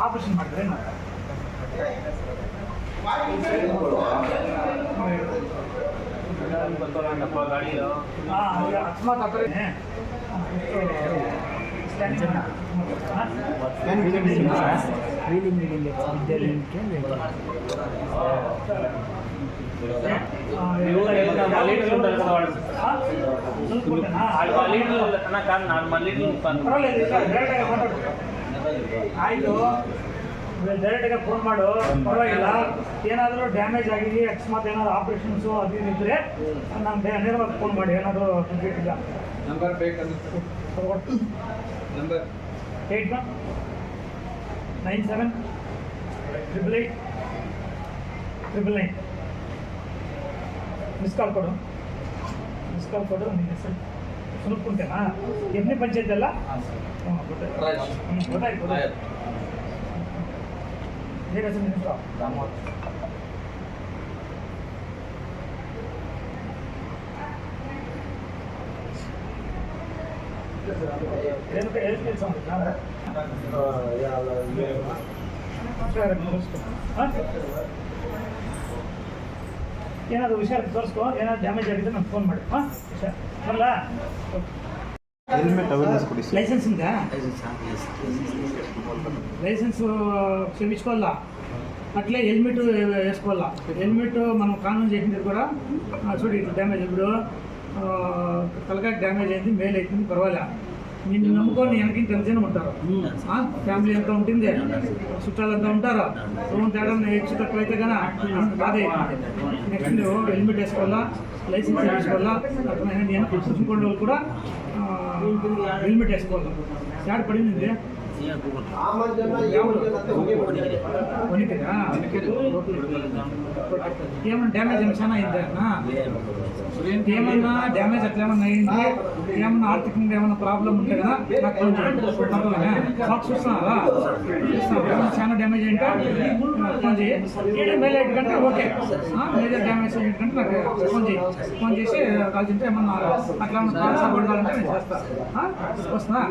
Operation ಮಾಡಿದ್ರೆ ಏನು ಅಕಸ್ಮಾತ್ ಆ ಥರ ವೀಲಿಂಗ್ ವಿದ್ಯಾಲಯಕ್ಕೆ ಆಯಿತು. ಡೈರೆಕ್ಟಾಗಿ ಫೋನ್ ಮಾಡು. ಪರವಾಗಿಲ್ಲ. ಏನಾದರೂ ಡ್ಯಾಮೇಜ್ ಆಗಿದೆ ಅಕಸ್ಮಾತ್ ಏನಾದರೂ ಆಪ್ರೇಷನ್ಸು ಅದು ನಾನು ಇದ್ದರೆ ನಮ್ಗೆ ನೇರವಾಗಿ ಫೋನ್ ಮಾಡಿ. ಏನಾದರೂ ಕಂಪ್ಲೀಟ್ ಇಲ್ಲ ನಂಬರ್ ಬೇಕಂದ್ರೆ number eight one nine seven triple eight triple nine miss call ಕೊಡು. ಮಿಸ್ ಕಾಲ್ ಕೊಡು ನಿನ್ನ ಹೆಸರು. ಸುನಕ್ಕುಂಟೆನಾ ಎಮ್ಮೆ ಪಂಚಾಯತ್ ಅಲ್ಲ? ಹ್ಞೂ ಗೊತ್ತಾಯ್ತು ಗೊತ್ತಾಯ್ತು ಏನು ಹೆಸರು ನಿನ್ನ ಹೆಸರು? ಏನು ಏನು ಕೆಲಸ ಏನಾದರೂ ಹುಷಾರು ತೋರಿಸ್ಕೊ ಏನಾದ್ರು ಡ್ಯಾಮೇಜ್ ಆಗಿದ್ರೆ ನಂಗೆ ಫೋನ್ ಮಾಡಿ ಹಾಂ ಹುಷಾರು ಬರಲ್ಲ ಹೆಲ್ಮೆಟ್ ಅವೇರ್ನೆಸ್ ಕೊಡಿ ಸರ್ ಲೈಸೆನ್ಸ್ ఉందా లైసెన్స్ క్షమించుకోవాలా అట్లే హెల్మెట్ వేసుకోవాలా హెల్మెట్ మనం కానూన్ చేసింది కూడా ఆ, చూడు ఇట్లా డ్యామేజ్ ఇప్పుడు ఆ, తలకాయ డ్యామేజ్ అయింది మేలు అవుతుంది పర్వాలే నిన్ను నమ్ముకొని వెనక టెన్షన్ ఉంటారు ఆ, ఫ్యామిలీ ఎంత ఉంటుంది చుట్టాలు ఎంత ఉంటారు ఫోన్ తేడా హెచ్చు తక్కువ అయితే కానీ బాధ అవుతుంది నెక్స్ట్ నువ్వు హెల్మెట్ వేసుకోవాలా లైసెన్స్ వేసుకోవాలా అట్లా నేను కూర్చుకోండి వాళ్ళు కూడా ఆ, హెల్మెట్ వేసుకోవాలి యాడ పడింది వణికిదా ఏమన్నా డ్యామేజ్ ఏమైనా చాలా అయిందా? ఏమన్నా డ్యామేజ్ అట్లా ఏమన్నా అయింది ఏమన్నా ఆర్థికంగా ఏమన్నా ప్రాబ్లం ఉంటే కదా నాకు? మాకు చూస్తున్నారా చాలా డ్యామేజ్ అయింటే ఏడే మేలు ఎయిట్ గంటల ఓకే మేజర్ డ్యామేజ్ ఎయిట్ గంటల నాకు ఫోన్ చేయి ఫోన్ చేసి కాల్ చేస్తే ఏమన్నా అట్లా ఏమన్నా కాల్ సాగు కావాలంటే నేను చేస్తాను వస్తున్నా